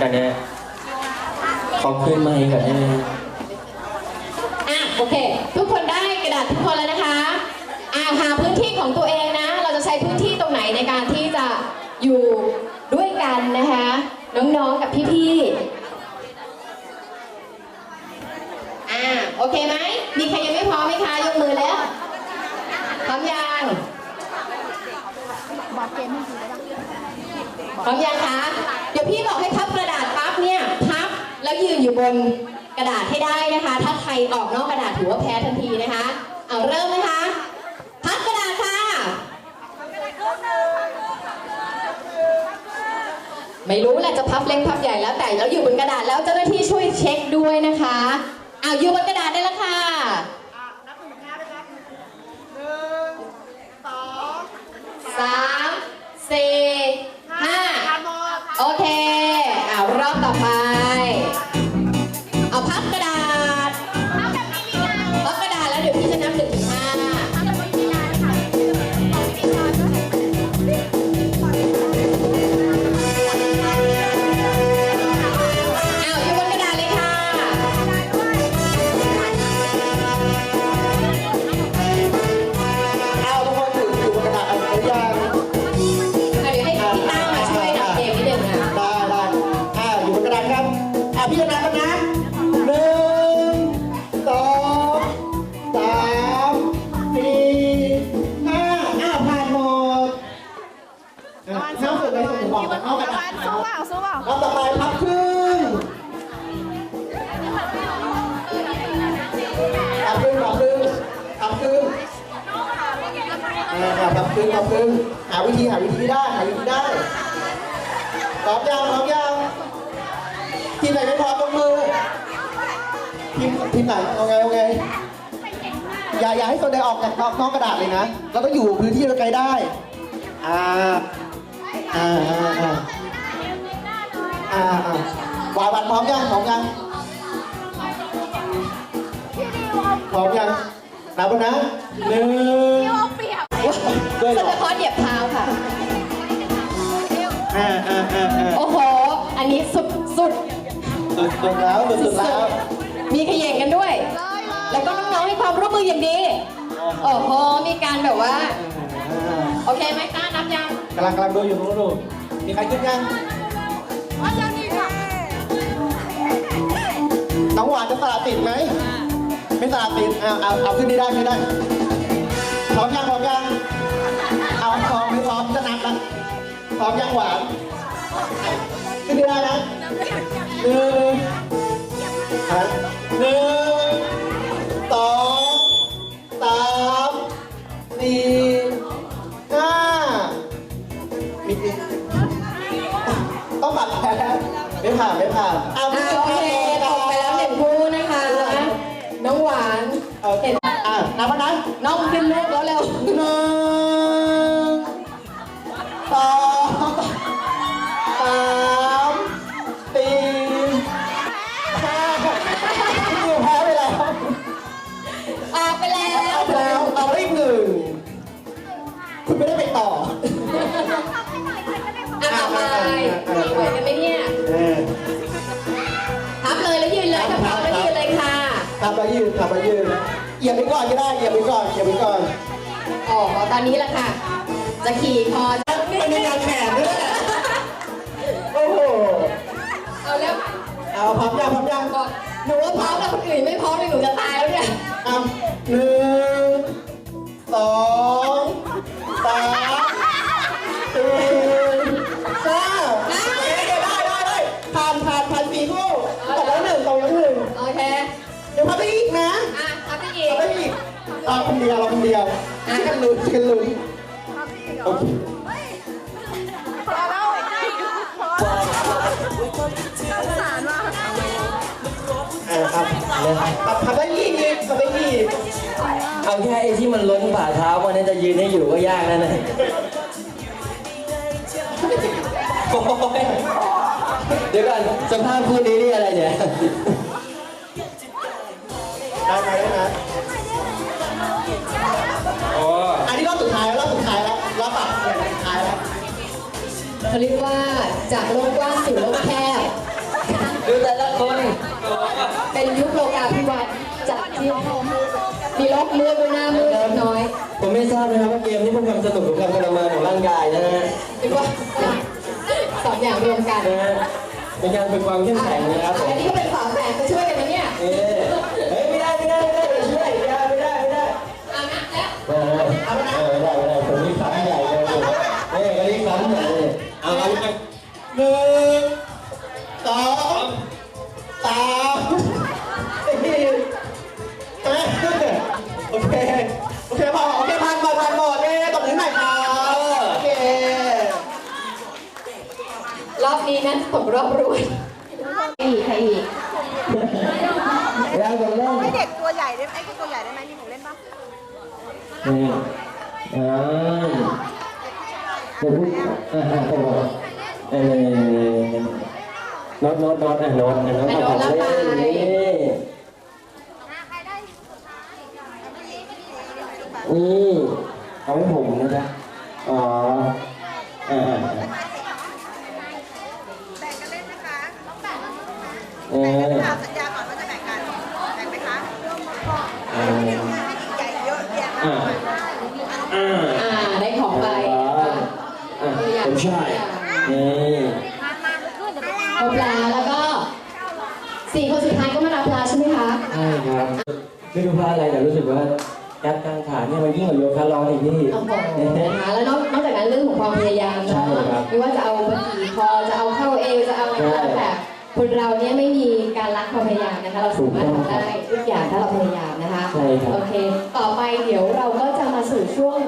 กันเนี่ยขอคืนไมค์ก่อนได้ไหมอะโอเค ทุกคนได้กระดาษทุกคนแล้วนะคะอ่าหาพื้นที่ของตัวเองนะ เราจะใช้พื้นที่ตรงไหนในการที่จะอยู่ด้วยกันนะคะ น้องๆกับพี่ๆอ่าโอเคไหมมีใครยังไม่พร้อมไหมคะ ยกมือแล้วพร้อมยัง พร้อมยังคะ เดี๋ยวพี่บอกให้พับกระดาษปั๊บเนี่ยพับแล้วยืนอยู่บนกระดาษให้ได้นะคะ ถ้าใครออกนอกกระดาษถือว่าแพ้ทันทีนะคะ เอาเริ่มนะคะพับกระดาษค่ะ ไม่รู้แหละจะพับเล็กพับใหญ่แล้วแต่แล้วอยู่บนกระดาษแล้วเจ้าหน้าที่ช่วยเช็คด้วยนะคะเอาอยู่บนกระดาษได้แล้วค่ะสามสี่ห้าโอเคเอา รอบต่อไป พึ่งพับครึ่งหาวิธีหาวิธีได้หาวิธีได้พร้อมยังพร้อมยังทีมไหนไม่พร้อมยกมือทีมทีมไหนเอาไงเอาไงอย่าอย่าให้โซนใดออกจากนอกนอกกระดาษเลยนะเราต้องอยู่พื้นที่เราไกลได้อ่าอ่าอ่าอ่าอ่าอ่าวาวันพร้อมยังพร้อมยังพร้อมยังนับนะหนึ่ง เอาเปรียบด้วยเหรสอเตคอร์เหยียบเท้าค่ะ อ่าอ่าอ่าอ่าโอ้โห อันนี้สุดสุดสุดสุดแล้วสุดสุดแล้วมีขย่งกันด้วย แล้วก็น้องๆให้ความร่วมมืออย่างดี โอ้โห มีการแบบว่า อ่าโอเคไหมต้านับยัง กำลังกำลังดูอยู่นู้นดูมีใครขึ้นยังอาจารย์นี่ค่ะน้องหวานจะสละติดไหมไม่สละติดเอาเอาเอาขึ้นได้ได้ไม่ได้พร้อมยัง พร้อมยังหวานขึ้นได้นะหนึ่งฮะหนึ่งสองสามสี่ห้ามีอีกต้องปัดแพ้ไม่ผ่านไม่ผ่านเอาอ่าโอเคตกไปแล้วหนึ่งคู่นะคะ น้องหวานเออเห็นอะนับแล้วนะน้องขึ้นลูกแล้วเร็ว หนึ่งคุณไม่ได้ไปต่อ อะต่อไปมีไหวกันไหมเนี่ยเออพับเลยแล้วยืนเลยถ้าพร้อมแล้วยืนเลยค่ะ ทำไปยืนทำไปยืนเหยียบไปก่อนก็ได้เหยียบไปก่อนเหยียบไปก่อนอ๋อตอนนี้แหละค่ะ จะขี่คอมันมีงานแข่งด้วยโอ้โห เอาแล้วเอาพร้อมยังพร้อมยังบอกหนูว่าพร้อมแล้วคนอื่นไม่พร้อมเลยหนูจะตายแล้วเนี่ย เอาหนึ่ง สองสามสี่ห้าได้ได้ได้ได้ผ่านผ่านผ่านสี่คู่ตกแล้วหนึ่งตกแล้วหนึ่งโอเค เดี๋ยวพักไปอีกนะอะพับไปอีกเอาไปอีกเอาคนเดียวเราคนเดียวช่วยกันลุ้นช่วยกันลุ้นโอเคพอแล้วพอสงสารว่ะอ่าครั บครับทำได้ยี่อีกทำได้ยี่อีกเอาแค่ไอ้ที่มันล้นฝ่าเท้ามันเนี่ยจะยืนให้อยู่ก็ยากแล้วนะโอ้ยเดี๋ยวก่อนสภาพคู่นี้นี่อะไรเนี่ยได้ไหมได้ไหมโอ้อันนี้รอบสุดท้ายแล้วรอบสุดท้ายแล้วรอบแบบเนี่ยสุดท้ายแล้วเขาเรียกว่าจากโลกกว้างสู่โลกแคบดูแต่ละคน เป็นยุคโลกาภิวัตน์จากที่มีโรคมืดด้วยหน้ามืดเล็กน้อย ผมไม่ทราบนะครับว่าเกมนี้เป็นความสนุกหรือความทรมานของร่างกายนะฮะหรือว่าสองอย่างรวมกันนะฮะเป็นการฝึกความเข้มแข็งนะครับผมอันนี้ก็เป็นฝาแฝดก็ช่วยกันนะเนี่ย โอเค โอเคพอโอเคผ่านหมดผ่านหมดเอ๊ะตบมือหน่อยครับโอเค รอบนี้นั้นผมรอบรวยใครอีกใครอีกแล้วเริ่มให้เด็กตัวใหญ่ได้ไหมไอ้คนตัวใหญ่ได้ไหมมีของเล่นปะนี่อ่าเดี๋ยวพูดอ่าอ่าเออโน้ตโน้ตโน้ตอะโน้ตอะโน้ตเอาของเล่นนี่นี่เอาให้ผมนะจ๊ะอ๋ออ่าอ่าอ่า แบ่งกันเล่นนะคะต้องแบ่งกันนะคะ เอแบ่งกันอค่ะสัญญาก่อนว่าจะแบ่งกัน แบ่งไหมคะอ่าใหญ่เยอะแยะมากมายอ่าอ่าได้ของไปอ่าอ่าผมใช่นี่เอาปลาแล้วก็สี่คนสุดท้ายก็มารับปลาใช่ไหมคะใช่ครับไม่รู้เพราะอะไรแต่รู้สึกว่ายัดกลางขาเนี่ยมันยิ่งกว่าโยคะร้อนอีกพี่โอ้โหนะคะแล้วนอกนอกจากนั้นเรื่องของความพยายามใช่เนาะครับไม่ว่าจะเอาบัถีคอจะเอาเข้าเอวจะเอาอะไรก็แล้วแต่ คนเราเนี่ยไม่มีการรักความพยายามนะคะ เราสามารถทำได้ทุกอย่างถ้าเราพยายามนะคะ ใช่ครับ โอเค ต่อไปเดี๋ยวเราก็จะมาสู่ช่วง